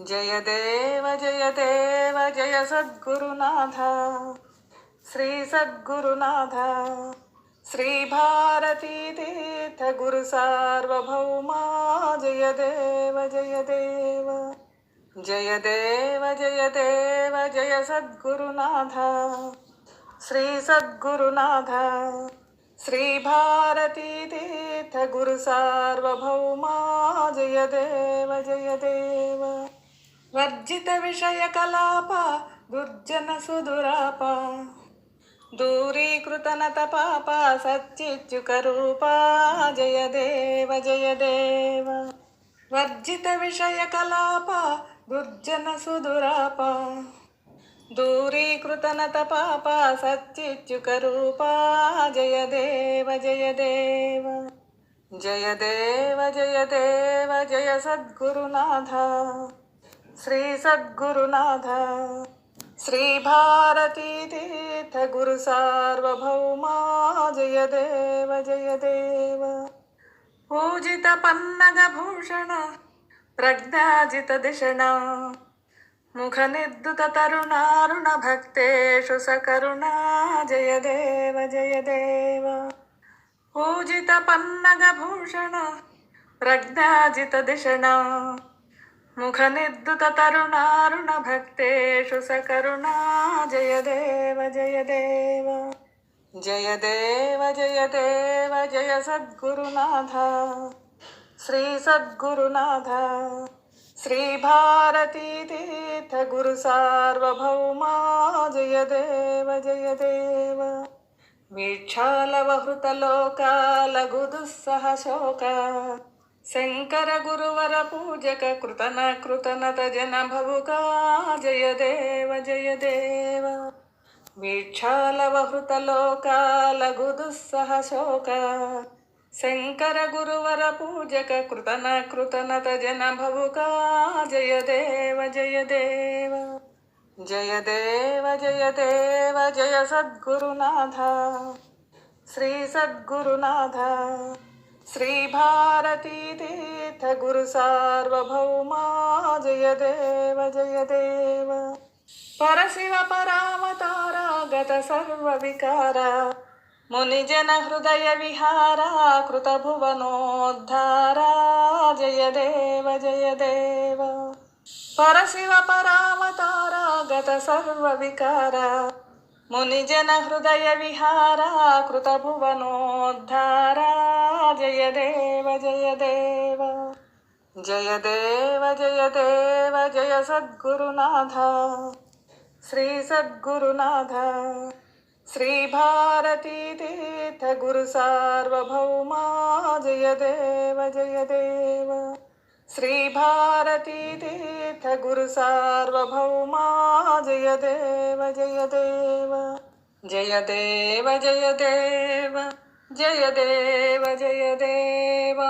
जय देव जय देव, जय सद्गुरुनाथ। श्री सद्गुरुनाथ। श्री भारती तीर्थ गुरु सार्वभौमा। जय देव जय देव। जय देव जय देव, जय सद्गुरुनाथ। श्री सद्गुरुनाथ। श्री भारती तीर्थ गुरु सार्वभौमा। जय देव जय देव। वर्जित विषय कलाप दुर्जन सुदुराप दूरीकृत नत पाप सच्चिच्युकरूपा, जय देव जय देव। वर्जित विषय कलाप दुर्जन सुदुराप दूरीकृत नत पाप सच्चिच्युकरूपा, जय देव जय देव। जय देव जय देव, जय सद्गुरुनाथ। श्री सद्गुरुनाथ श्री भारती तीर्थ गुरु सार्वभौमा जय देव जय देव पूजित पन्नग भूषण प्रज्ञाजित दिशण मुखनिर्दुत तरुणारुण भक्तेषु सकरुणा जय देव जय देव पूजित पन्नग भूषण प्रज्ञाजित दिशण मुखनिर्दुत तरुणारुण भक्तेषु सकरुणा, जय देव जय देव। जय देव जय देव, जय सद्गुरुनाथ। श्री सद्गुरुनाथ। श्री भारती तीर्थ गुरु सार्वभौमा, जय देव जय देव। वीक्षालवहृतलोकालघुदुःसह शोक शङ्कर गुरुवर पूजक कृतन कृतनत जन भवुका। जय देव जय देव। वीक्षालवहृतलोकालघुदुःसह शोक। शङ्कर गुरुवर पूजक कृतन कृतनत जन भवुका। जय देव जय देव। जय देव जय देव, जय सद्गुरुनाथ। श्री सद्गुरुनाथ श्री भारती तीर्थ गुरु सार्वभौमा जय देव जय देव परशिव परावतारा गत सर्वविकार मुनिजन हृदय विहारा कृत भुवनोद्धारा जय देव जय देव परशिव परावतारा गत सर्वविकार मुनिजन हृदय विहारा कृत भुवनोद्धारा जय देव जय देव। जय देव जय देव, जय सद्गुरुनाथ। श्री सद्गुरुनाथ। श्री भारती तीर्थ गुरु सार्वभौमा। जय देव जय देव। श्री भारती तीर्थ गुरु सार्वभौमा जय देव जय देव जय देव जय देव जय देव जय देवा